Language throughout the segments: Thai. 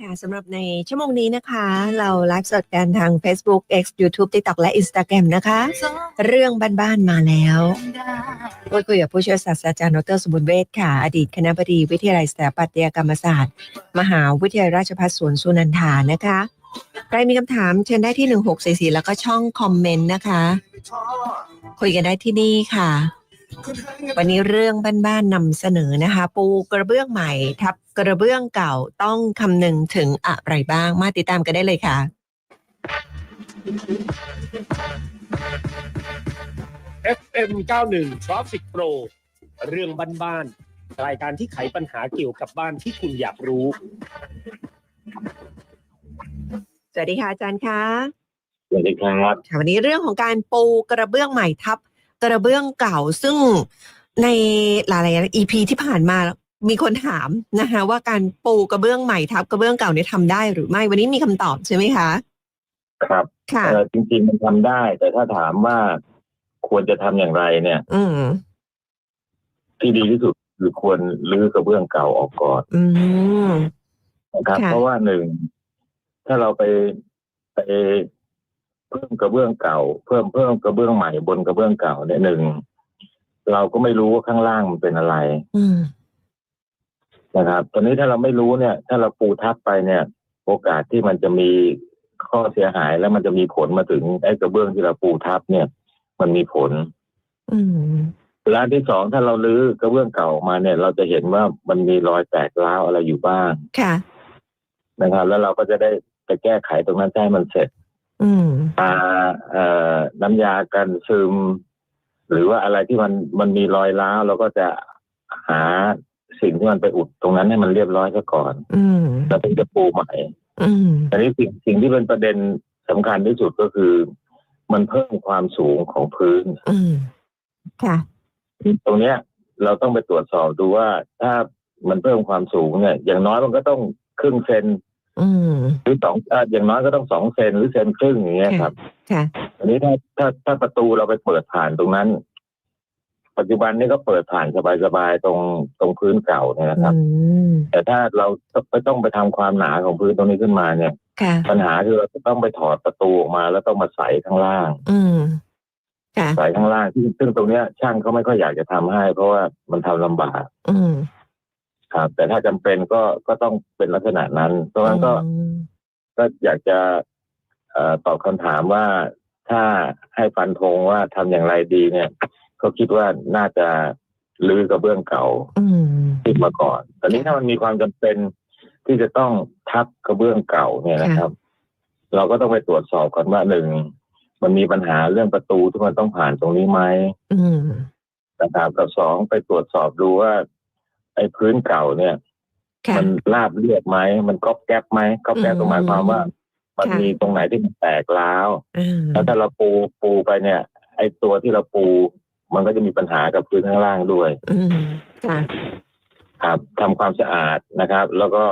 ค่ะสำหรับในชั่วโมงนี้นะคะ เราไลฟ์สดกันทาง Facebook X YouTube TikTok และ Instagram นะคะ เรื่องบ้านๆมาแล้วพูดคุยกับผู้ช่วยศาสตราจารย์ดรสมบุญเวชค่ะ อดีตคณะบดีวิทยาลัยสถาปัตยกรรมศาสตร์ มหาวิทยาลัยราชภัฏสวนสุนันทานะคะ ใครมีคำถามเชิญได้ที่ 1644 แล้วก็ช่องคอมเมนต์นะคะ คุยกันได้ที่นี่ค่ะ วันนี้เรื่องบ้านๆนำเสนอนะคะ ปูกระเบื้องใหม่ทับ กระเบื้องเก่าต้องคำนึงถึงอะไรบ้าง มาติดตามกันได้เลยค่ะ FM 91 Traffic Pro เรื่องบ้านๆรายการที่ไขปัญหาเกี่ยวกับบ้านที่คุณอยากรู้ สวัสดีค่ะอาจารย์คะสวัสดีครับค่ะวันนี้เรื่องของการปูกระเบื้องใหม่ทับ กระเบื้องเก่าซึ่งในหลายๆ EP ที่ผ่านมา มีคนถามนะคะ ว่าการปูกระเบื้องใหม่ทับกระเบื้องเก่าเนี่ยทำได้หรือไม่วันนี้มีคำตอบใช่ไหมคะ ครับค่ะ เอ่อจริงๆมันทำได้ แต่ถ้าถามว่าควรจะทำอย่างไรเนี่ย อืม ที่ดีที่สุดคือควรรื้อกระเบื้องเก่าออกก่อนอืม นะครับ ค่ะ เพราะว่าหนึ่งถ้าเราไปไปเพิ่มกระเบื้องเก่า เพิ่มเพิ่มกระเบื้องใหม่บนกระเบื้องเก่าเนี่ยหนึ่งเราก็ไม่รู้ว่าข้างล่างมันเป็นอะไร อืม นะครับตอนนี้ถ้าเราไม่รู้เนี่ย ถ้าเราปูทับไปเนี่ย โอกาสที่มันจะมีข้อเสียหายแล้วมันจะมีผลมาถึงไอ้กระเบื้องที่เราปูทับเนี่ย มันมีผล อืมร้านที่สองถ้าเราลื้อกระเบื้องเก่าออกมาเนี่ย เราจะเห็นว่ามันมีรอยแตกร้าวอะไรอยู่บ้าง ค่ะนะครับ แล้วเราก็จะได้ไปแก้ไขตรงนั้นให้มันเสร็จ อืมอ่าเอ่อน้ำยากันซึม หรือว่าอะไรที่มันมันมีรอยร้าวเราก็จะหา สิ่งที่มันไปอุดตรงนั้นให้มันเรียบร้อยซะก่อน อืมแล้วถึงจะปูใหม่ อืมอันนี้สิ่งสิ่งที่เป็นประเด็นสำคัญที่สุดก็คือ มันเพิ่มความสูงของพื้น อืมค่ะ ตรงเนี้ย เราต้องไปตรวจสอบดูว่าถ้ามันเพิ่มความสูงเนี่ย อย่างน้อยมันก็ต้องครึ่งเซนอืมหรือสองอ่าอย่างน้อยก็ต้องสองเซนหรือเซนครึ่งอย่างเงี้ยครับ ค่ะ อันนี้ถ้าถ้าถ้าประตูเราไปเปิดผ่านตรงนั้น ปัจจุบันนี้ก็เปิดผ่านสบายๆตรงตรงพื้นเก่าเนี่ยนะครับอืมแต่ถ้าเราไม่ต้องไปทำความหนาของพื้นตรงนี้ขึ้นมาเนี่ยค่ะปัญหาคือเราจะต้องไปถอดประตูออกมาแล้วต้องมาใส่ข้างล่าง อืมค่ะใส่ข้างล่างซึ่งซึ่งตรงเนี้ย ช่างเขาไม่ค่อยอยากจะทำให้ เพราะว่ามันทำลำบาก อืมครับ แต่ถ้าจำเป็นก็ก็ต้องเป็นลักษณะนั้นเพราะฉะนั้นก็อืมก็อยากจะเอ่อตอบคำถามว่าถ้าให้ฟันธงว่าทำอย่างไรดีเนี่ย ก็คิดว่าน่าจะรื้อกระเบื้องเก่าอืมติดมาก่อนตอนนี้ถ้ามันมีความจำเป็นที่จะต้องทับกระเบื้องเก่าเนี่ยนะครับ เราก็ต้องไปตรวจสอบก่อนว่าหนึ่งมันมีปัญหาเรื่องประตูที่มันต้องผ่านตรงนี้ไหมอืมนะครับกับสองไปตรวจสอบดูว่า ไอ้พื้นเก่าเนี่ยค่ะมันราบเรียบไหมมันก๊อบแก๊บไหมก๊อบแก๊บอืมก็หมายความว่า มันค่ะมีตรงไหนที่มันแตกร้าวอืมแล้วถ้าเราปูปูไปเนี่ย ไอ้ตัวที่เราปู มันก็จะมีปัญหากับพื้นข้างล่างด้วยอืมค่ะครับทำความสะอาดนะครับ แล้วก็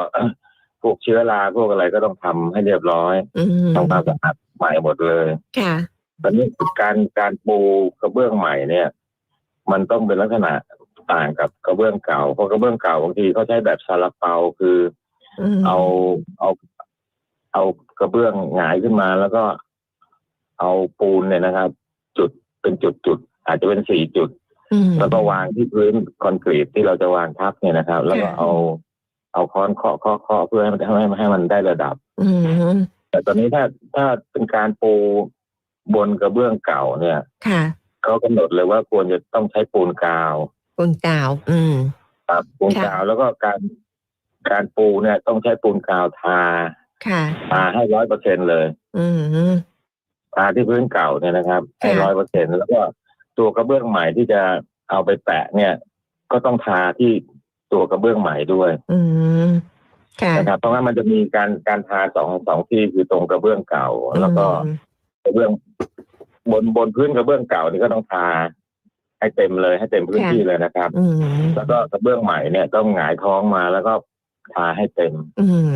พวกเชื้อราพวกอะไรก็ต้องทำให้เรียบร้อยอืมทำความสะอาดใหม่หมดเลยค่ะตอนนี้การการปูกระเบื้องใหม่เนี่ย มันต้องเป็นลักษณะต่างกับกระเบื้องเก่าเพราะกระเบื้องเก่าบางทีเขาใช้แบบซาลาเปาคืออืมเอาเอาเอากระเบื้องหงายขึ้นมาแล้วก็เอาปูนเนี่ยนะครับ จุดเป็นจุดจุดๆ อาจจะเป็นสี่จุดอืมแล้วก็วางที่พื้นคอนกรีตที่เราจะวางทับเนี่ยนะครับ แล้วก็ค่ะเอาเอาค้อนเคาะเคาะเคาะเพื่อให้มันให้ให้มันได้ระดับอืมแต่ตอนนี้ถ้าถ้าเป็นการปูบนกระเบื้องเก่าเนี่ยค่ะเขากำหนดเลยว่าควรจะต้องใช้ปูนกาวปูนกาว อืมครับปูนค่ะกาวแล้วก็การการปูเนี่ยต้องใช้ปูนกาวทา ค่ะทาให้ร้อยเปอร์เซ็นเลย อืมทาที่พื้นเก่าเนี่ยนะครับ ให้ค่ะร้อยเปอร์เซ็นแล้วก็ ตัวกระเบื้องใหม่ที่จะเอาไปแปะเนี่ย ก็ต้องทาที่ตัวกระเบื้องใหม่ด้วย อืมค่ะนะครับเพราะว่ามันจะมีการการทาสองสองที่คือตรงกระเบื้องเก่า แล้วก็อืมกระเบื้องบนบนพื้นกระเบื้องเก่านี่ก็ต้องทา ให้เต็มเลยให้เต็มพื้นที่เลยนะครับอืมแล้วก็กระเบื้องใหม่เนี่ยต้องหงายท้องมาแล้วก็ทาให้เต็ม อืม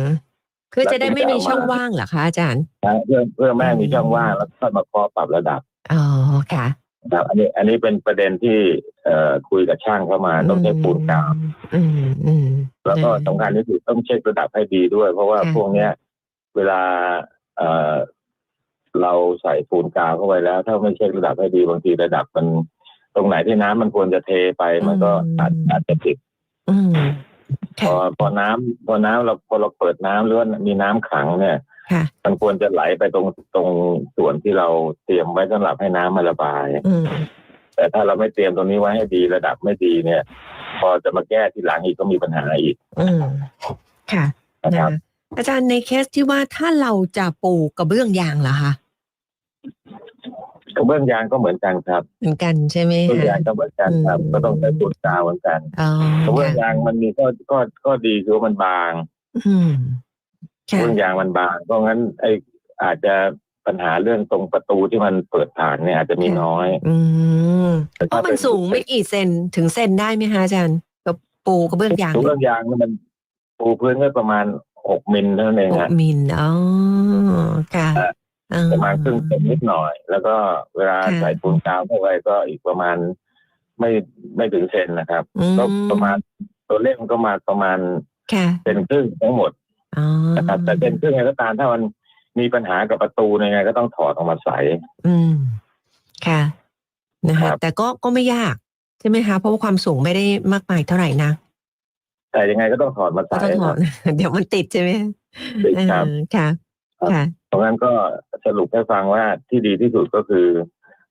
คือจะได้ไม่มีช่องว่างเหรอคะอาจารย์นะเพื่อเพื่อแม่ให้มีช่องว่างแล้วค่อยมาเคอปรับระดับอ๋อค่ะ ครับอันนี้อันนี้เป็นประเด็นที่เอ่อคุยกับช่างเข้ามาต้องใช้ปูนกาวอืมอืมแล้วก็อืมสำคัญที่สุดต้องเช็คระดับให้ดีด้วย เพราะว่าค่ะพวกเนี้ย เวลาเอ่อเราใส่ปูนกาวเข้าไปแล้ว ถ้าไม่เช็คระดับให้ดีบางทีระดับมันตรงไหนที่น้ำมันควรจะเทไปมันก็อาจอาจจะติดอืมพค่ะอพอน้ำพอน้ำเราพอเราเปิดน้ำหรือว่ามีน้ำขังเนี่ย ค่ะ มันควรจะไหลไปตรงตรงส่วนที่เราเตรียมไว้สำหรับให้น้ำมาระบาย อืมแต่ถ้าเราไม่เตรียมตรงนี้ไว้ให้ดีระดับไม่ดีเนี่ย พอจะมาแก้ทีหลังอีกก็มีปัญหาอีก อืมค่ะนะนะครับอาจารย์ในเคสที่ว่าถ้าเราจะปูกระเบื้องยางเหรอคะกระเบื้องยางก็เหมือนกันครับ เหมือนกันใช่ไหมกระเบื้องคะยางก็เหมือนกันครับอืมก็ต้องใช้ปูนกาวเหมือนกันอ๋อกระเบื้องค่ะยางมันมีก็ก็ก็ดีคือว่ามันบาง อืมก ระค่ะเบื้องยางมันบางเพราะงั้นไออาจจะปัญหาเรื่องตรงประตูที่มันเปิดผ่านเนี่ยอาจจะมีน้อย อืมแต่เพราะมันสูงไม่กี่เซนถึงเซนได้ไหมคะอาจารย์กับปูกระเบื้องยางกระเบื้องยางเนี่ยมันปูพื้นก็ประมาณหกมิลเท่านั้นเองหกฮะมิลอ๋อค่ะอ่าอ่ประมาณครึ่งเซนนิดหน่อย แล้วก็เวลาค่ะใส่ปูนกาวเข้าไปก็อีกประมาณไม่ไม่ถึงเซนนะครับอืมก็ประมาณตัวเลขมันก็มาประมาณค่ะเซนครึ่งทั้งหมดอ๋อ นะครับ แต่เซนครึ่งไงก็ตามถ้ามันมีปัญหากับประตูยังไงก็ต้องถอดออกมาใส่อืม ค่ะ นะครัคะบแต่ก็ก็ไม่ยากใช่ไหมคะ เพราะว่าความสูงไม่ได้มากมายเท่าไหร่นะแต่ยังไงก็ต้องถอดมาก็ใส่ต้องถอดเดี๋ยวมันติดใช่ไหมติดครับเออค่ะครับค่ะเพราะงั้นก็สรุปให้ฟังว่าที่ดีที่สุดก็คือ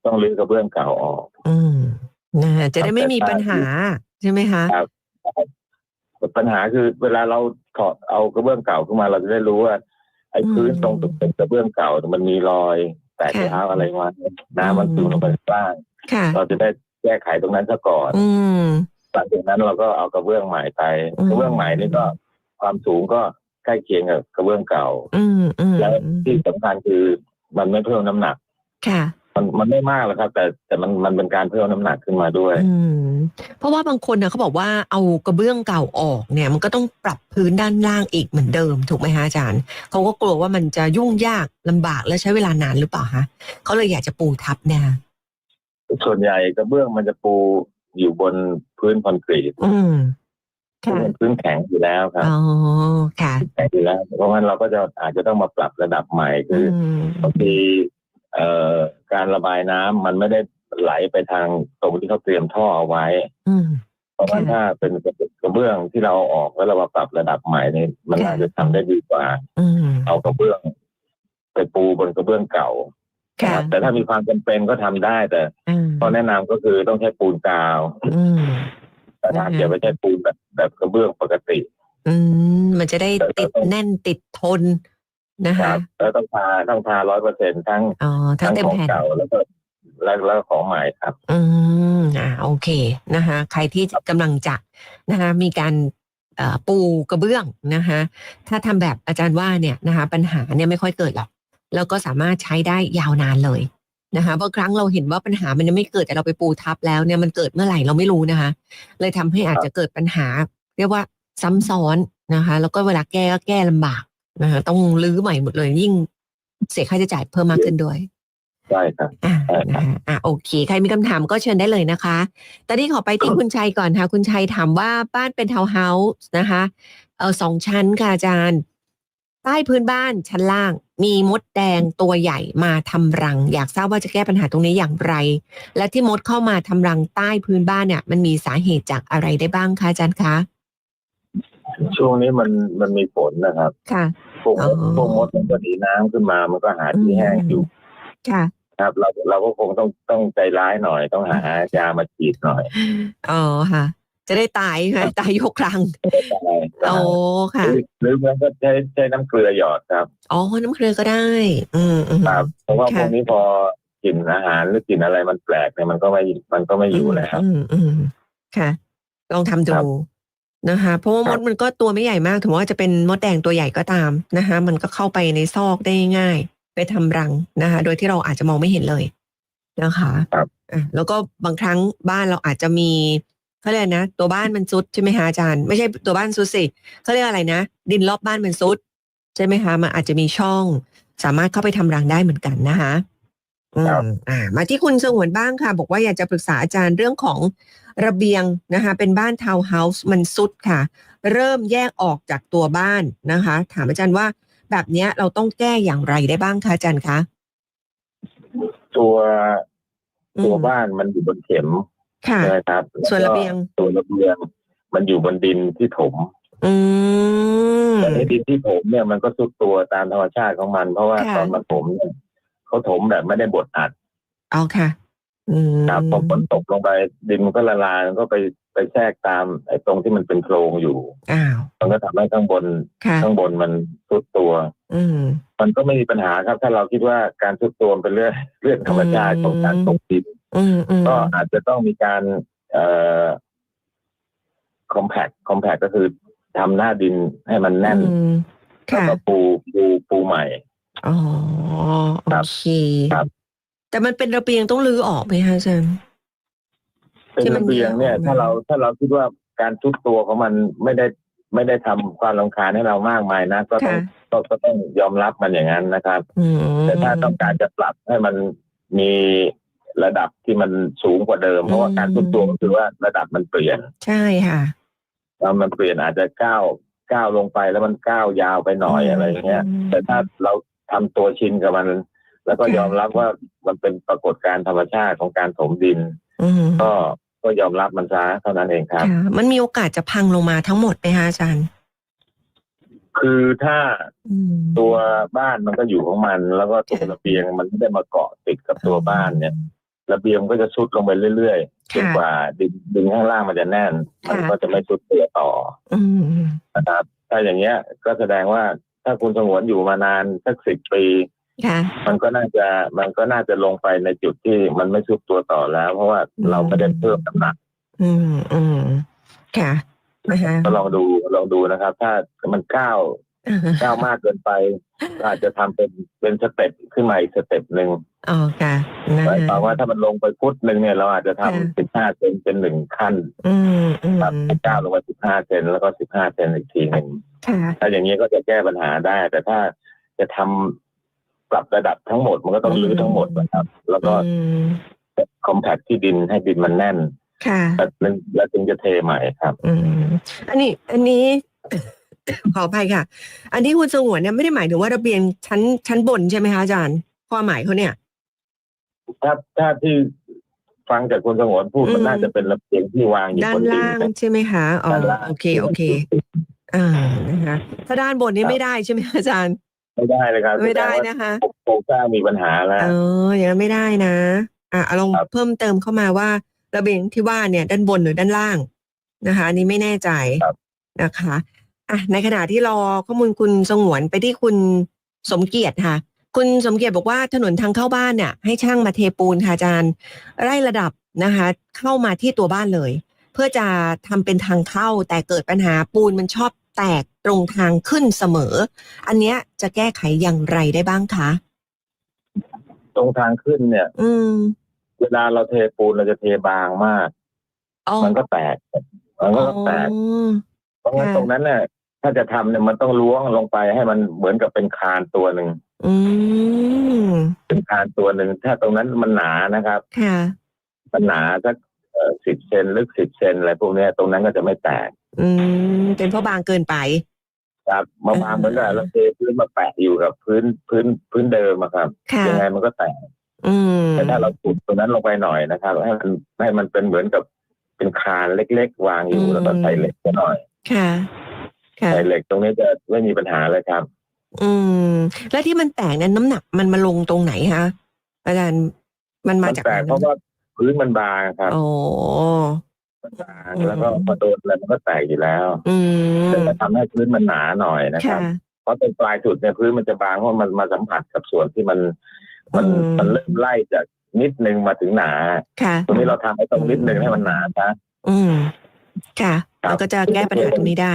ต้องรื้อกระเบื้องเก่าออก อืมนะฮะจะได้ไม่มีปัญหาใช่ไหมคะครับปัญหาคือเวลาเรา ถอดเอากระเบื้องเก่าขึ้นมาเราจะได้รู้ว่า ไอ้พื้นอืมตรงเป็นกระเบื้องเก่ามันมีรอย แตกค่ะร้าวอะไรมาน้ำมันซึมลงไปข้างล่างค่ะเราจะได้แก้ไขตรงนั้นซะก่อนอืมหลังจากนั้นเราก็เอากระเบื้องใหม่ไปอืมกระเบื้องใหม่นี่ก็ความสูงก็ใกล้เคียงกับกระเบื้องเก่าอืมอืมแล้วที่สำคัญคือมันไม่เพิ่มน้ำหนัก ค่ะ มันมันไม่มากหรอกครับ แต่แต่มันมันเป็นการเพิ่มน้ำหนักขึ้นมาด้วย อืมเพราะว่าบางคนนะเขาบอกว่าเอากระเบื้องเก่าออกเนี่ย มันก็ต้องปรับพื้นด้านล่างอีกเหมือนเดิม ถูกไหมฮะอาจารย์เขาก็กลัวว่ามันจะยุ่งยากลำบากและใช้เวลานานหรือเปล่าคะเขาเลยอยากจะปูทับเนี่ยส่วนใหญ่กระเบื้องมันจะปูอยู่บนพื้นคอนกรีตอืมซึ่งค่ะเป็นพื้นแข็งอยู่แล้วครับอ๋อค่ะแข็งอยู่แล้วเพราะงั้นเราก็จะอาจจะต้องมาปรับระดับใหม่คือ อือมบางทีเอ่อ การระบายน้ำมันไม่ได้ไหลไปทางตรงที่เขาเตรียมท่อเอาไว้อืมเพราะว่าค่ะถ้าเป็นกระเบื้องที่เราเอาออกแล้วเรามาปรับระดับใหม่เนี่ยมันค่ะอาจจะทำได้ดีกว่าอืมเอากระเบื้อง ไปปูบนกระเบื้องเก่านะค่ะครับแต่ถ้ามีความจำเป็นก็ทำได้แต่อืมข้อแนะนำก็คือต้องใช้ปูนกาวอืมแต่ถ้านะคะเกิดไม่ใช่ปูนแบบแบบกระเบื้องปกติ อืมมันจะได้ติดแน่นติดทน นะคคะรับแล้วต้องทาต้องทาร้อยเปอร์เซ็นทั้งอ๋อทั้งเต็มของแผ่น เก่าแล้วก็แล้วแล้วของใหม่ครับ อืมอ่าโอเคนะคะใครที่กำลังจะนะคะมีการเอ่อปูกระเบื้องนะคะถ้าทำแบบอาจารย์ว่าเนี่ยนะคะปัญหาเนี่ยไม่ค่อยเกิดหรอกแล้วก็สามารถใช้ได้ยาวนานเลยนะคะบางครั้งเราเห็นว่าปัญหามันยังไม่เกิดแต่เราไปปูทับแล้วเนี่ยมันเกิดเมื่อไหร่เราไม่รู้นะคะ เลยทำให้อาจจะเกิดปัญหา เรียกว่าซ้ำซ้อนนะคะ แล้วก็เวลาแก้ก็แก้ลำบาก นะคะต้องรื้อใหม่หมดเลยยิ่งเสียค่าใช้จ่ายเพิ่มมากขึ้นด้วยใช่ครับอ่าใช่ครับนะคะอ่าโอเค ใครมีคำถามก็เชิญได้เลยนะคะ ตอนนี้ขอไปที่คุณชัยก่อนค่ะ คุณชัยถามว่าบ้านเป็นทาวน์เฮาส์นะคะเออสองชั้นค่ะอาจารย์ ใต้พื้นบ้านชั้นล่าง มีมดแดงตัวใหญ่มาทำรัง อยากทราบว่าจะแก้ปัญหาตรงนี้อย่างไร และที่มดเข้ามาทำรังใต้พื้นบ้านเนี่ย มันมีสาเหตุจากอะไรได้บ้างคะอาจารย์คะ ช่วงนี้มันมันมีฝนนะครับ ค่ะพวกมดอ๋อพวกมดมันก็หนีน้ำขึ้นมา มันก็หาที่แห้งอยู่ ค่ะ ครับ เราเราก็คงต้องต้องใจร้ายหน่อย ต้องหายามาฉีดหน่อย อ๋อค่ะ จะได้ตายไหมตายยกครั้งใช่โอ้ค่ะหรือหรือมันก็ใช้ใช้น้ำเกลือหยอดครับ อ๋อ น้ำเกลือก็ได้อืมอืมครับเพราะว่าค่ะพวกนี้พอกลิ่นอาหารหรือกลิ่นอะไรมันแปลกเนี่ยมันก็ไม่มันก็ไม่อยู่แล้วอืมอืมค่ะ ลองทำครัดูบ นะคะเพราะว่ามครัดบมันก็ตัวไม่ใหญ่มากถึงว่าจะเป็นมดแดงตัวใหญ่ก็ตามนะคะมันก็เข้าไปในซอกได้ง่าย ไปทำรังนะคะ โดยที่เราอาจจะมองไม่เห็นเลยนะคะครับอะแล้วก็บางครั้งบ้านเราอาจจะมีเขาเรียกนะ ตัวบ้านมันซุดใช่ไหมคะอาจารย์ ไม่ใช่ตัวบ้านซุดสิเขาเรียกอะไรนะ ดินรอบบ้านมันซุดใช่ไหมคะมันอาจจะมีช่อง สามารถเข้าไปทำรังได้เหมือนกันนะคะ อืครับมอ่ามาที่คุณสงวนบ้างค่ะ บอกว่าอยากจะปรึกษาอาจารย์เรื่องของระเบียงนะคะ เป็นบ้านทาวน์เฮาส์มันซุดค่ะ เริ่มแยกออกจากตัวบ้านนะคะ ถามอาจารย์ว่าแบบเนี้ยเราต้องแก้อย่างไรได้บ้างคะอาจารย์คะตัวอืมตัวบ้านมันอยู่บนเข็มค่ะ ใช่ไหมครับส่วนระเบียงแล้ก็ส่วนระเบียง มันอยู่บนดินที่ถม อืมแต่ในดินที่ถมเนี่ยมันก็ซุดตัวตามธรรมชาติของมัน เพราะว่าค่ะตอนมาถมเนี่ย เขาถมแบบไม่ได้บดอัดเอาค่ะ อืมครับพอฝนตกลงไปดินมันก็ละลายมันก็ไปไปแทรกตามไอ้ตรงที่มันเป็นโพรงอยู่ อ้าวมันก็ทำให้ข้างบนค่ะ ข้างบนมันซุดตัว อืม มันก็ไม่มีปัญหาครับ ถ้าเราคิดว่าการซุดตัวมันเป็นเรื่องเรื่องธรรมชาติของการตกดิน อืมอืมก็อาจจะต้องมีการเอ่อคอมแพคคอมแพคก็คือทำหน้าดินให้มันแน่นอืมแล้วค่ะ ก็ปูปูปูใหม่ อ๋อ โอครับเค ครับ แต่มันเป็นระเบียงต้องรื้อออกไหมคะอาจารย์ เป็นที่มันระเบียงเนี่ยมีออกมาถ้าเราถ้าเราคิดว่าการทุบตัวของมันไม่ได้ไม่ได้ทำความรำคาญให้เรามากมายนะก็ต้องค่ะก็ก็ต้องยอมรับมันอย่างนั้นนะครับ อืม แต่ถ้าต้องการจะปรับให้มันมีระดับที่มันสูงกว่าเดิมเพราะว่าการทุบตัวก็คือว่าระดับมันเปลี่ยนใช่ค่ะ แล้วมันเปลี่ยนอาจจะก้าวก้าวลงไปแล้วมันก้าวยาวไปหน่อยอืมอะไรอย่างเงี้ยแต่ถ้าเรา ทำตัวชินกับมัน แล้วก็ค่ะยอมรับว่ามันเป็นปรากฏการณ์ธรรมชาติของการถมดินอืมก็ก็ยอมรับมันซะเท่านั้นเองครับค่ะมันมีโอกาสจะพังลงมาทั้งหมดไหมคะอาจารย์ คือถ้าอืมตัวบ้านมันก็อยู่ของมัน แล้วก็ตัวค่ะระเบียงมันไม่ได้มาเกาะติดกับตัวบ้านเนี่ยระเบียงก็จะซุดลงไปเรื่อยๆจนค่ะกว่าดินดินข้างล่างมันจะแน่นค่ะมันก็จะไม่ซุดตัวต่ออืมนะครับถ้าอย่างเงี้ย ก็แสดงว่า ถ้าคุณสงวนอยู่มานานสักสิบปีค่ะมันก็น่าจะมันก็น่าจะลงไปในจุดที่มันไม่ซุดตัวต่อแล้ว เพราะว่าอืมเราไม่ได้เพิ่มน้ำหนัก อืมอืมค่ะนะคะก็ลองดูลองดูนะครับ ถ้ามันก้าวอ่าก้าวมากเกินไปก็อาจจะทำเป็นเป็นสเต็ปขึ้นมาอีกสเต็ปหนึ่งอ๋อค่ะนะหมายคะความว่าถ้ามันลงไปฟุตหนึ่งเนี่ยเราอาจจะค่ะทำสิบห้าเซนเป็นหนึ่งขั้นอืมอืมครับก้าวลงไปสิบห้าเซนแล้วก็สิบห้าเซนอีกทีหนึ่งค่ะ ถ้าอย่างนี้ก็จะแก้ปัญหาได้ แต่ถ้าจะทำปรับระดับทั้งหมด มันก็ต้องรื้อทั้งหมดนะครับ แล้วก็อืมคอมแพคที่ดินให้ดินมันแน่น ค่ะแล้วแล้วถึงจะเทใหม่ครับอืมอันนี้ อันนี้ขออภัยค่ะ อันที่คุณสงวนเนี่ยไม่ได้หมายถึงว่าระเบียงชั้นชั้นบนใช่ไหมคะอาจารย์ความหมายเขาเนี่ยถ้าถ้าที่ฟังจากคุณสงวนพูดอืมมันน่าจะเป็นระเบียงที่วางอยู่ด้าบนนดินล่างใช่ไหมคะอ๋อด้านล่างโอเคโอเค อ่านะคะถ้าด้านบนนี่ไม่ได้ใช่ไหมคะอาจารย์ ไม่ได้เลยครับไม่ได้แสงว่านะคะโครงสร้างมีปัญหาแล้วเอออย่างนั้นไม่ได้นะ อะเอาลองครับเพิ่มเติมเข้ามาว่า ระเบียงที่ว่าเนี่ยด้านบนหรือด้านล่างนะคะอันนี้ไม่แน่ใจนะคะอะในขณะที่รอข้อมูลคุณสงวนไปที่คุณสมเกียรติค่ะ คุณสมเกียรติบอกว่าถนนทางเข้าบ้านเนี่ยให้ช่างมาเทปูนค่ะอาจารย์ไล่ระดับนะคะ เข้ามาที่ตัวบ้านเลย เพื่อจะทำเป็นทางเข้าแต่เกิดปัญหาปูนมันชอบ แตกตรงทางขึ้นเสมอ อันเนี้ยจะแก้ไขอย่างไรได้บ้างคะ ตรงทางขึ้นเนี่ย อืมเวลาเราเทปูนเราจะเทบางมาก อ๋อมันก็แตก มันก็แตก อ๋อ เพราะงั้นค่ะ ตรงนั้นเนี่ยถ้าจะทำเนี่ยมันต้องล้วงลงไปให้มันเหมือนกับเป็นคานตัวหนึ่งอืม เป็นคานตัวหนึ่งถ้าตรงนั้นมันหนานะครับ ค่ะ มันหนาสักสิบเซนลึกสิบเซนอะไรพวกเนี้ยตรงนั้นก็จะไม่แตก อืมเป็นเพราะบางเกินไปครับมาบางเหมือนกับเราเทพื้นมาแปะอยู่กับพื้นพื้นพื้นเดิมอะครับค่ะยังไงมันก็แตกอืมแต่ถ้าเราขุดตรงนั้นลงไปหน่อยนะครับ ให้มันให้มันเป็นเหมือนกับเป็นคานเล็กๆ วางอยู่อืมแล้วก็ใส่เหล็กไปหน่อยค่ะ ค่ะ ใส่เหล็กตรงนี้จะไม่มีปัญหาเลยครับ อืม แล้วที่มันแตกนั้นน้ำหนักมันมาลงตรงไหนคะอาจารย์มันมามันจากแตกเพราะว่าพื้นมันบางครับ โอ้ มันบางแล้วก็พอโดนอะไรมันก็แตกอยู่แล้วอืมแต่จะทำให้พื้นมันหนาหน่อยนะครัค่ะบเพราะตรงปลายสุดเนี่ยพื้นมันจะบางเพราะมันมาสัมผัสกับส่วนที่มัน มันอืม มันเริ่มไล่จากนิดนึงมาถึงหนา ค่ะ ตรงนี้เราทำให้ตรงนิดนึงให้มันหนานะอืม ค่ะ ครับ เราก็จะแก้ปัญหาตรงนี้ได้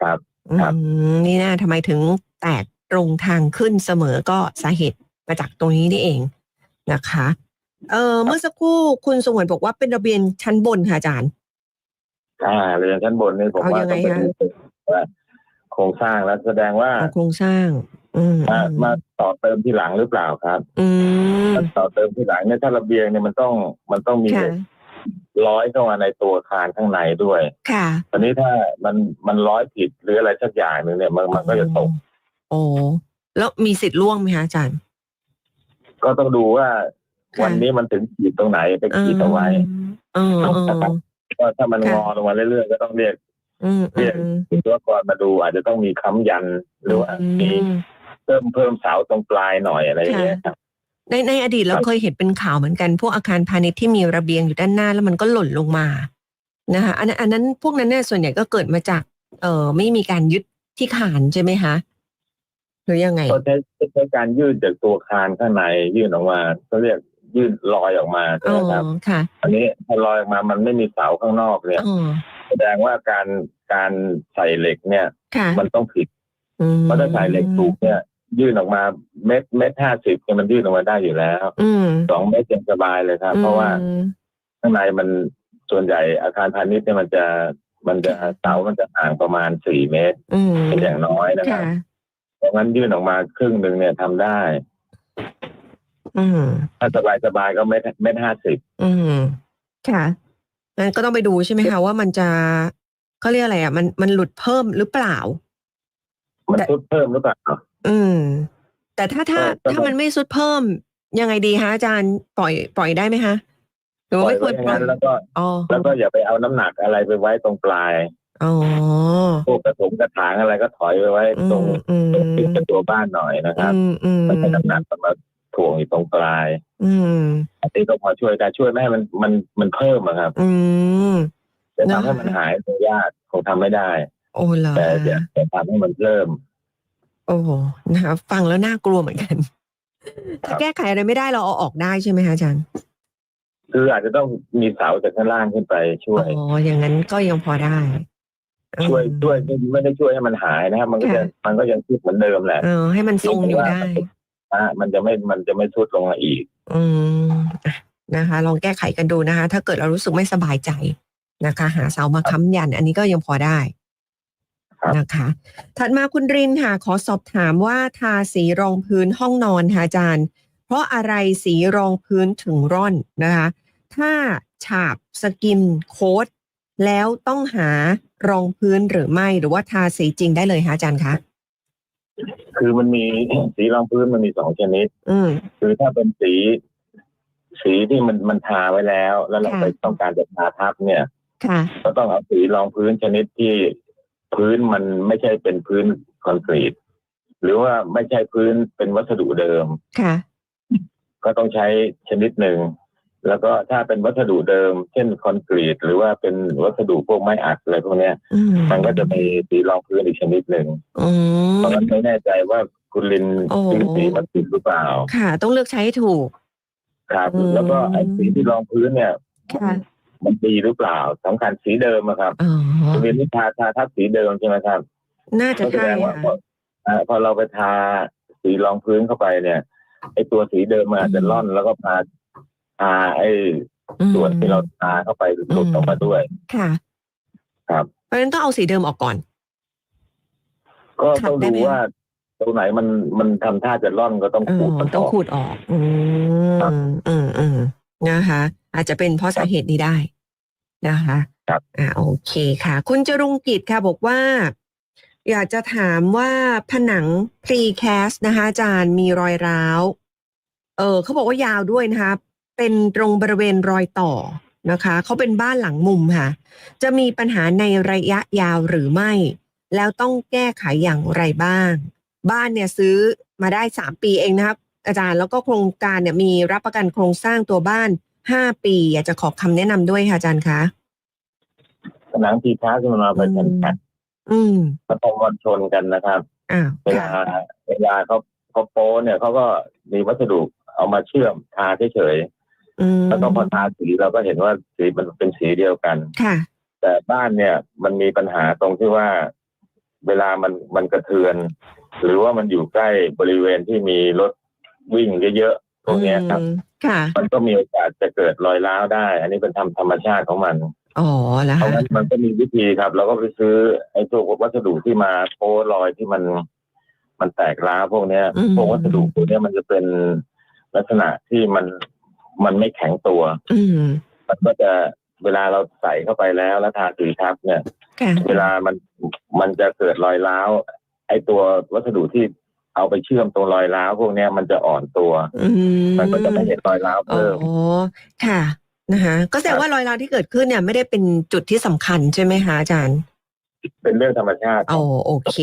ครับ อืครับ ม นี่นะทำไมถึงแตกตรงทางขึ้นเสมอก็สาเหตุมาจากตรงนี้นี่เองนะคะ เออเมื่อสักครู่คุณสงวนบอกว่าเป็นระเบียงชั้นบนค่ะอาจารย์ อ่าเรือนชั้นบนนี่ผมเอาว่ายังไงต้องไปคะดูว่าโครงสร้างแล้วแสดงว่าเอาโครงสร้าง อืมมามาต่อเติมที่หลังหรือเปล่าครับอืมมันต่อเติมที่หลังเนี่ยถ้าระเบียงเนี่ยมันต้องมันต้องมีค่ะเหล็กร้อยเข้ามาในตัวอาคารข้างในด้วย ค่ะ ตอนนี้ถ้ามันมันร้อยผิดหรืออะไรสักอย่างหนึ่งเนี่ยมันมันก็จะตก โอ้แล้วมีสิทธิ์ล่วงไหมคะอาจารย์ ก็ต้องดูว่าค่ะ วันนี้มันถึงขีดตรงไหนไปขีดเอาไว้เออเออก็ถ้ามันค่ะงอลงมาเรื่อยๆก็ต้องเรียกอืมเรีอืยกมวิศวกรมาดูอาจจะต้องมีค้ำยันหรือว่ามีอืมเพิ่มเพิ่มเสาตรงปลายหน่อยอะไรอย่างเงี้ยครับในในอดีตเราเคยเห็นเป็นข่าวเหมือนกัน พวกอาคารพาณิชย์ที่มีระเบียงอยู่ด้านหน้าแล้วมันก็หล่นลงมานะคะอันนั้นอันนั้นพวกนั้นเนี่ยส่วนใหญ่ก็เกิดมาจาก เอ่อไม่มีการยึดที่คานใช่ไหมคะหรือยังไงก็ใช้ใช้การยืดจากตัวคานข้างในยื่นออกมาเขาเรียก ยืดลอยออกมาใช่อ๋ไหมครับอค่ะ อันนี้พอลอยออกมามันไม่มีเสาข้างนอกเนี่ยอ๋อแสดงว่าการการใส่เหล็กเนี่ยค่ะมันต้องผิดอืมเพราะถ้าใส่เหล็กถูกเนี่ยยื่นออกมาเม็ดเม็ดห้าสิบเนี่ยมันยื่นออกมาได้อยู่แล้วอืมสองเม็ดยังสบายเลยครับ เพราะว่าอืมข้างในมันส่วนใหญ่อาคารพาณิชย์เนี่ยมันจะมันจะเสามันจะห่างประมาณสี่เมตรอืมเป็นอย่างน้อยนะครับค่ะเพราะงั้นยื่นออกมาครึ่งหนึ่งเนี่ยทำได้ อืมถ้าสบายสบายๆก็เม็ดเม็ดห้าสิบอืมค่ะงั้นก็ต้องไปดูใช่ไหมคะว่ามันจะเขาเรียกอะไรอะ มันมันหลุดเพิ่มหรือเปล่า มันแต่ทุดเพิ่มหรือเปล่าอืม แต่ถ้าถ้าก็ก็ถ้ามันไม่สุดเพิ่ม ยังไงดีคะอาจารย์ปล่อยปล่อยได้ไหมคะหรือปว่าล่อยไม่ควไว้รอย่างปล่อยนั้นแล้วก็อ๋อแล้วก็อย่าไปเอาน้ำหนักอะไรไปไว้ตรงปลายอ๋อพวกกระถงกระถางอะไรก็ถอยไปไว้อืตรงมอืมตรงติดกับตัวบ้านหน่อยนะครับอืมอืมมันจะน้ำหนักมันมา ถ่วงอยู่ตรงปลาย อืมอันนี้ก็พอช่วยได้ช่วยไม่ให้มันมันมันเพิ่มอะครับ อืมจะทำให้มันหายคงยากคงทำไม่ได้ โอ้เหรอแต่จะจะทำให้มันเพิ่ม โอ้นะคะฟังแล้วน่ากลัวเหมือนกันครัถ้าบแก้ไขอะไรไม่ได้เราเอาออกได้ใช่ไหมคะอาจารย์คืออาจจะต้องมีเสาจากข้างล่างขึ้นไปช่วยอ๋ออย่างนั้นก็ยังพอได้ ช่วยอืมช่วยไม่ได้ช่วยให้มันหายนะครับมันก็จะค่ะมันก็ยังคิดเหมือนเดิมแหละเออให้มันทรงอยู่ได้อ่ะมันจะไม่มันจะไม่ทุดลงมาอีก อืมอะนะคะ ลองแก้ไขกันดูนะคะ ถ้าเกิดเรารู้สึกไม่สบายใจนะคะ หาเสามาค้ำยัน อันนี้ก็ยังพอได้ครับนะคะ ถัดมาคุณรินค่ะ ขอสอบถามว่าทาสีรองพื้นห้องนอนค่ะอาจารย์ เพราะอะไรสีรองพื้นถึงร่อนนะคะ ถ้าฉาบสกิมโค้ดแล้วต้องหารองพื้นหรือไม่หรือว่าทาสีจริงได้เลยคะอาจารย์คะ คือมันมีสีรองพื้นมันมีสองชนิด อืมคือถ้าเป็นสี สีที่มันมันทาไว้แล้ว แล้วเราค่ะไปต้องการจะทาทับเนี่ย ค่ะ ก็ต้องเอาสีรองพื้นชนิดที่พื้นมันไม่ใช่เป็นพื้นคอนกรีต หรือว่าไม่ใช่พื้นเป็นวัสดุเดิม ค่ะ ก็ต้องใช้ชนิดหนึ่ง แล้วก็ถ้าเป็นวัสดุเดิม เช่นคอนกรีต หรือว่าเป็นวัสดุพวกไม้อัดอะไรพวกเนี้ยอืมมันก็จะมีสีรองพื้นอีกชนิดหนึ่งอืมเพราะฉะนั้นไม่แน่ใจว่าคุณลินโอ้ซื้อสีมันผิดหรือเปล่า ค่ะ ต้องเลือกใช้ให้ถูก ครับอืมแล้วก็ไอ้สีที่รองพื้นเนี่ยค่ะมันดีหรือเปล่าสำคัญสีเดิมอะครับอ๋อคุณลินที่ทาทาทับสีเดิมใช่ไหมครับ น่าจะก็แสใช่ดงว่าพอค่ะอ่าพอเราไปทาสีรองพื้นเข้าไปเนี่ยไอ้ตัวสีเดิมมันอาจจะอืมล่อนแล้วก็พา พาไอ้อืมส่วนที่เราทาเข้าไปหลุดออกมาด้วย ค่ะ ครับ เพราะฉะนั้นต้องเอาสีเดิมออกก่อน ก็ขัดต้องได้ดูไหม ว่าตรงไหนมันมันทำท่าจะล่อนก็ต้องเอขูอดมันต้องออกขูดออก อืครับมอืมอืมนะคะ อาจจะเป็นเพราะสาเหตุนี้ได้นะคะครับ อ่าโอเคค่ะ คุณจรุงกิจค่ะบอกว่า อยากจะถามว่าผนังพรีแคสนะคะอาจารย์มีรอยร้าว เออเขาบอกว่ายาวด้วยนะคะ เป็นตรงบริเวณรอยต่อนะคะเขาเป็นบ้านหลังมุมค่ะ จะมีปัญหาในระยะยาวหรือไม่ แล้วต้องแก้ไขอย่างไรบ้าง บ้านเนี่ยซื้อมาได้สามปีเองนะครับ อาจารย์แล้วก็โครงการเนี่ยมีรับประกันโครงสร้างตัวบ้านห้าปี อยากจะขอคำแนะนำด้วยค่ะอาจารย์คะผนังทีท้าที่มันมาเป็นอืมแผ่นอืมๆมันต้องวันชนกันนะครับอ้าวเวลาค่ะเวลาเขาเขาโป้เนี่ยเขาก็มีวัสดุเอามาเชื่อมทาเฉยอืมๆ แล้วก็พอทาสีเราก็เห็นว่าสีมันเป็นสีเดียวกันค่ะ แต่บ้านเนี่ยมันมีปัญหาตรงที่ว่าเวลามันมันกระเทือน หรือว่ามันอยู่ใกล้บริเวณที่มีรถวิ่งเยอะๆตรงเนี้ยครับอืมค่ะมันก็มีโอกาสจะเกิดรอยร้าวได้ อันนี้เป็นธรรมธรรมชาติของมันอ๋อแล้วเพราะค่ะงั้นมันก็มีวิธีครับ เราก็ไปซื้อไอ้พวกวัสดุที่มาโป้รอยที่มัน มันแตกร้าวพวกเนี้ยพวกวัสดุพวกเนี้ยมันจะเป็นลักษณะที่มัน มันไม่แข็งตัว อืมมันก็จะเวลาเราใส่เข้าไปแล้วแล้วทาสีทับเนี่ยค่ะเวลามันมันจะเกิดรอยร้าวไอตัววัสดุที่เอาไปเชื่อมตรงรอยร้าวพวกเนี้ยมันจะอ่อนตัวอืมมันก็จะไม่เห็นรอยร้าวอ๋เพิ่มอค่ะนะคะก็แสดงว่ารอยร้าวที่เกิดขึ้นเนี่ย ไม่ได้เป็นจุดที่สำคัญใช่ไหมคะอาจารย์ เป็นเรื่องธรรมชาติอ๋อโอเค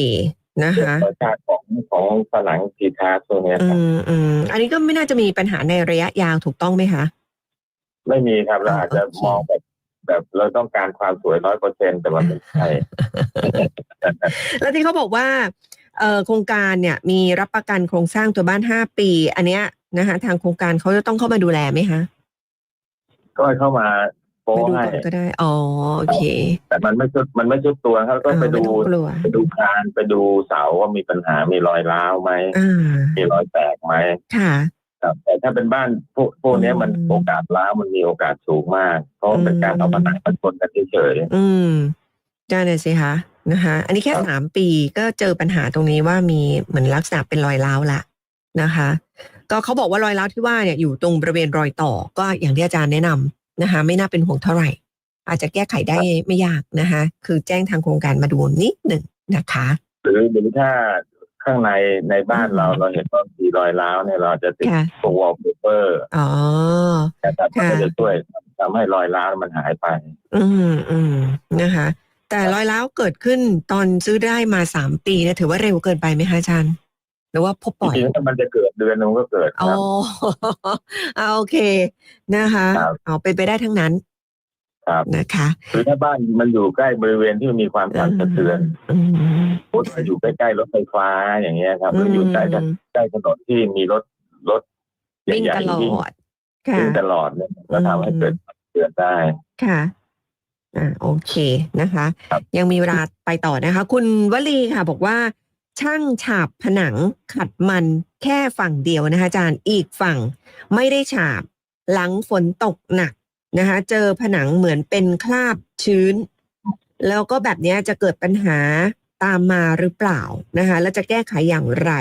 นะคะธรรมชาติของของผนังทีทัสตัวเนี้ยอืครับมอืมอันนี้ก็ไม่น่าจะมีปัญหาในระยะยาวถูกต้องไหมคะ ไม่มีครับเราอ๋ออาจจะโอเค มองแบบแบบเราต้องการความสวยร้อยเปอร์เซ็นแต่มันไม่ใช่ แล้วที่เขาบอกว่าเอ่อโครงการเนี่ยมีรับประกันโครงสร้างตัวบ้านห้าปี อันเนี้ยนะคะทางโครงการเขาจะต้องเข้ามาดูแลไหมคะ ก็ให้เข้ามา โป้มาดูให้ ก่อนก็ได้ อ๋อ โอเคแต่มันไม่ชุดมันไม่ชุดตัวครับก็อ่าไปไม่ดูต้องกลัวไปดูคานไปดูเสาว่ามีปัญหามีรอยร้าวไหมอ่ามีรอยแตกไหมค่ะ ครับแต่ถ้าเป็นบ้านพวกพวกเนี้ยมันอืม โอกาสร้าวมันมีโอกาสสูงมาก เพราะว่าเป็นการเอาผนังมาชนกันเฉยอืมได้เลยสิคะนะคะ อันนี้แค่ครับ สามปีก็เจอปัญหาตรงนี้ว่ามีเหมือนลักษณะเป็นรอยร้าวละนะคะ ก็เขาบอกว่ารอยร้าวที่ว่าเนี่ยอยู่ตรงบริเวณรอยต่อก็อย่างที่อาจารย์แนะนำ นะคะไม่น่าเป็นห่วงเท่าไหร่ อาจจะแก้ไขได้ไม่ยากนะคะ คือแจ้งทางโครงการมาดูนิดหนึ่งนะคะๆหรือหรือถ้าข้างในในบ้านอืมเราเราเห็นว่ามีรอยร้าวเนี่ยเราจะติดค่ะตัววอลเปเปอร์อ๋อนะครับมันค่ะก็จะช่วยทำให้รอยร้าวมันหายไป อืมอืมนะคะ แต่รอยร้าวเกิดขึ้นตอนซื้อได้มาสามปีเนะถือว่าเร็วเกินไปไหมคะอาจารย์ หรือว่าพบจบ่อยริงๆถ้ามันจะเกิดเดือนนึงก็เกิดคอ๋อรับเอาโอเคนะคะครับเอาเป็นไปได้ทั้งนั้นครับนะคะหรือถ้าบ้านมันอยู่ใกล้บริเวณที่มีความสั่นสะเทือนอืมพุทอยู่ใกล้ๆรถไฟฟ้าอย่างเงี้ยครับหรืออยู่ใกล้กันใกล้ถนนที่มีรถรถวิ่งใหญ่ตลๆวิ่งอดค่ะวิ่งตลอดเนี่ยก็ทำให้เกิดเกิดได้ค่ะอ่าโอเคนะคะครับยังมีเวลาไปต่อนะคะ คุณวลีค่ะ บอกว่า ช่างฉาบผนังขัดมันแค่ฝั่งเดียวนะคะอาจารย์อีกฝั่งไม่ได้ฉาบหลังฝนตกหนักนะคะเจอผนังเหมือนเป็นคราบชื้น แล้วก็แบบเนี้ยจะเกิดปัญหาตามมาหรือเปล่านะคะแล้วจะแก้ไขอย่างไร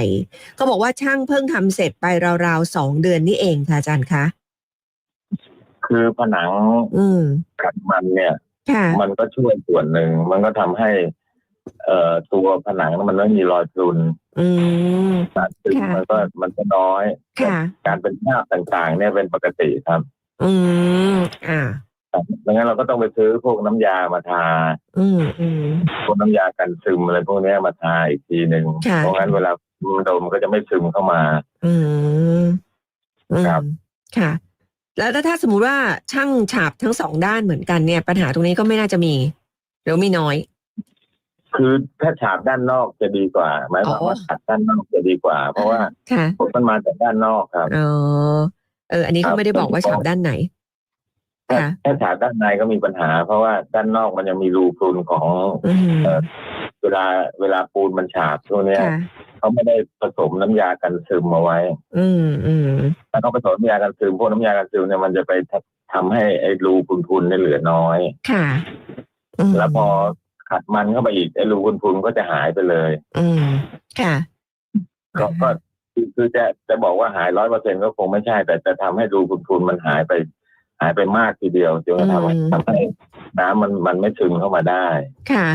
เขาบอกว่าช่างเพิ่งทำเสร็จไปราวๆสองเดือนนี่เองค่ะอาจารย์คะคือผนังอืมขัดมันเนี่ยค่ะมันก็ช่วยส่วนหนึ่งมันก็ทำให้ เอ่อตัวผนังมันไม่มีรอยพรุนอืมสารซึมค่ะ มันก็มันก็น้อย ค่ะ การเป็นคราบต่างๆ เนี่ยเป็นปกติครับอืม อ่าครับดังนั้นเราก็ต้องไปซื้อพวกน้ำยามาทา อืมอืม พวกน้ำยากันซึมอะไรพวกเนี้ยมาทาอีกทีหนึ่งค่ะ เพราะงั้นเวลามันโดนมันก็จะไม่ซึมเข้ามา อืมอืมครับ ค่ะแล้วถ้าสมมุติว่าช่างฉาบทั้งสองด้านเหมือนกันเนี่ย ปัญหาตรงนี้ก็ไม่น่าจะมีหรือมีน้อย คือถ้าฉาบด้านนอกจะดีกว่าหมายความว่าอ๋อขัดด้านนอกจะดีกว่า เพราะว่าค่ะพวกมันมาจากด้านนอกครับเออเออ อันนี้ครัเขาบไม่ได้บอกว่าฉาบด้านไหนถ้าค่ะถ้าฉาบด้านในก็มีปัญหา เพราะว่าด้านนอกมันยังมีรูพรุนของอืมเอ่อเวลาเวลาปูนมันฉาบพวกเนี้ยค่ะเขาไม่ได้ผสมน้ำยากันซึมมาไว้ อืมอืมถ้าเขาผสมน้ำยากันซึมพวกน้ำยากันซึมเนี่ยมันจะไปทำให้ไอ้รูพุนๆเนี่ยเหลือน้อย ค่ะอืมแล้วพอ ขัดมันเข้าไปอีกไอ้รูพุนๆก็จะหายไปเลย อืมค่ะก็ก็คือคือจะจะบอกว่าหายร้อยเปอร์เซ็นก็คงไม่ใช่ แต่จะทำให้รูพุนๆมันหายไป หายไปมากทีเดียวจนกระทั่งอืมทำให้น้ำมันมันไม่ซึมเข้ามาได้ ค่ะ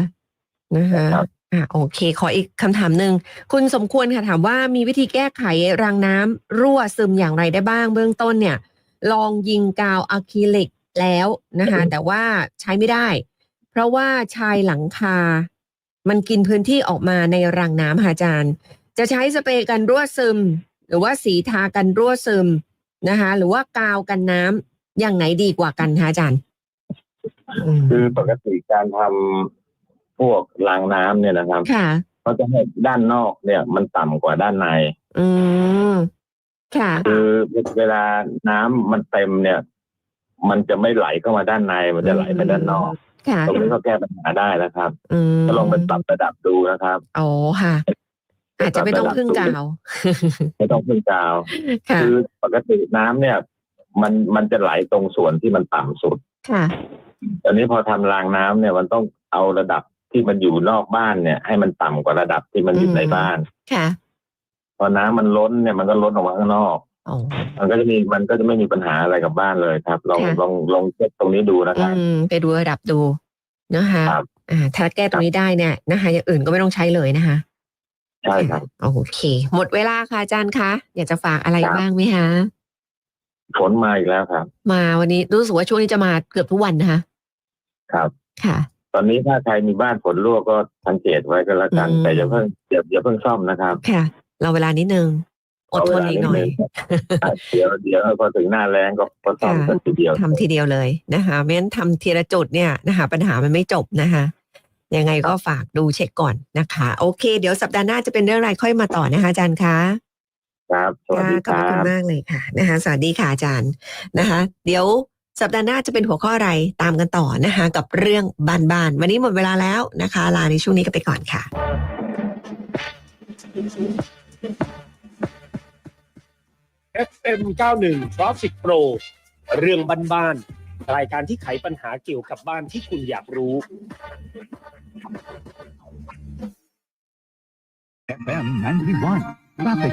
นะคะครับอะโอเค ขออีกคำถามหนึ่งคุณสมควรค่ะถามว่ามีวิธีแก้ไขรางน้ำรั่วซึมอย่างไรได้บ้าง เบื้องต้นเนี่ย ลองยิงกาวอะคริลิกแล้วนะคะ แต่ว่าใช้ไม่ได้เพ ราะว่าชายหลังคา มันกินพื้นที่ออกมาในรางน้ำค่ะอาจารย์ จะใช้สเปรย์กันรั่วซึม หรือว่าสีทากันรั่วซึมนะคะ หรือว่ากาวกันน้ำอย่างไหนดีกว่ากันคะอาจารย์อืมคือปกติการทำพวกรางน้ำเนี่ยนะครับค่ะเขาจะให้ด้านนอกเนี่ย มันต่ำกว่าด้านใน อืมค่ะ คือเวลาน้ำมันเต็มเนี่ย มันจะไม่ไหลเข้ามาด้านในมันจะไหลไปด้านนอก ค่ะ ตรงนี้ก็แก้ปัญหาได้นะครับอืมก็ลองไปปรับระดับดูนะครับอ๋อค่ะ อาจจะไม่ต้องพึ่งกาวไม่ต้องพึ่งกาวค่ะคือปกติน้ำเนี่ย มันมันจะไหลตรงส่วนที่มันต่ำสุด ค่ะตอนนี้พอทำรางน้ำเนี่ยมันต้องเอาระดับที่มันอยู่นอกบ้านเนี่ย ให้มันต่ำกว่าระดับที่มันอยู่อืมในบ้าน ค่ะ พอน้ำมันล้นเนี่ยมันก็ล้นออกมาข้างนอกอ๋อ มันก็จะมีมันก็จะไม่มีปัญหาอะไรกับบ้านเลยครับ ลองค่ะ ลองลองเช็คตรงนี้ดูนะครับอืมไปดูระดับดูนะคะครับ อ่า ถ้าแก้ตรงนี้ได้เนี่ยนะคะอย่างอื่นก็ไม่ต้องใช้เลยนะคะ ใช่ครับ โอเค หมดเวลาค่ะอาจารย์คะอยากจะฝากอะไรครับ บ้างไหมคะ ฝนมาอีกแล้วครับ มาวันนี้รู้สึกว่าช่วงนี้จะมาเกือบทุกวันนะคะครับ ค่ะ ตอนนี้ถ้าใครมีบ้านฝนรั่วก็สังเกตไว้ก็แล้วกัน อืม แต่อย่าเพิ่งอย่าอย่าเพิ่งซ่อมนะครับ ค่ะ เราเวลานิดนึง อดทนอีกหน่อยครับเดี๋ยวเดี๋ยวพอถึงหน้าแรงก็ก็ซ่อมค่ะกันทีเดียวทำทีเดียวเลยนะคะไม่งั้นทำทีละจุดเนี่ยนะคะ ปัญหามันไม่จบนะคะยังไงก็ฝากดูเช็คก่อนนะคะ โอเค เดี๋ยวสัปดาห์หน้าจะเป็นเรื่องอะไรค่อยมาต่อนะคะอาจารย์คะครับสวัสค่ะดีขคอบรัคุณบมากเลยค่ะนะคะ สวัสดีค่ะอาจารย์นะคะ เดี๋ยวสัปดาห์หน้าจะเป็นหัวข้ออะไรตามกันต่อนะคะ กับเรื่องบ้านๆวันนี้หมดเวลาแล้วนะคะ ลาในช่วงนี้ก็ไปก่อนค่ะ FM 91 Traffic Pro เรื่องบ้านๆรายการที่ไขปัญหาเกี่ยวกับบ้านที่คุณอยากรู้ FM 91. Traffic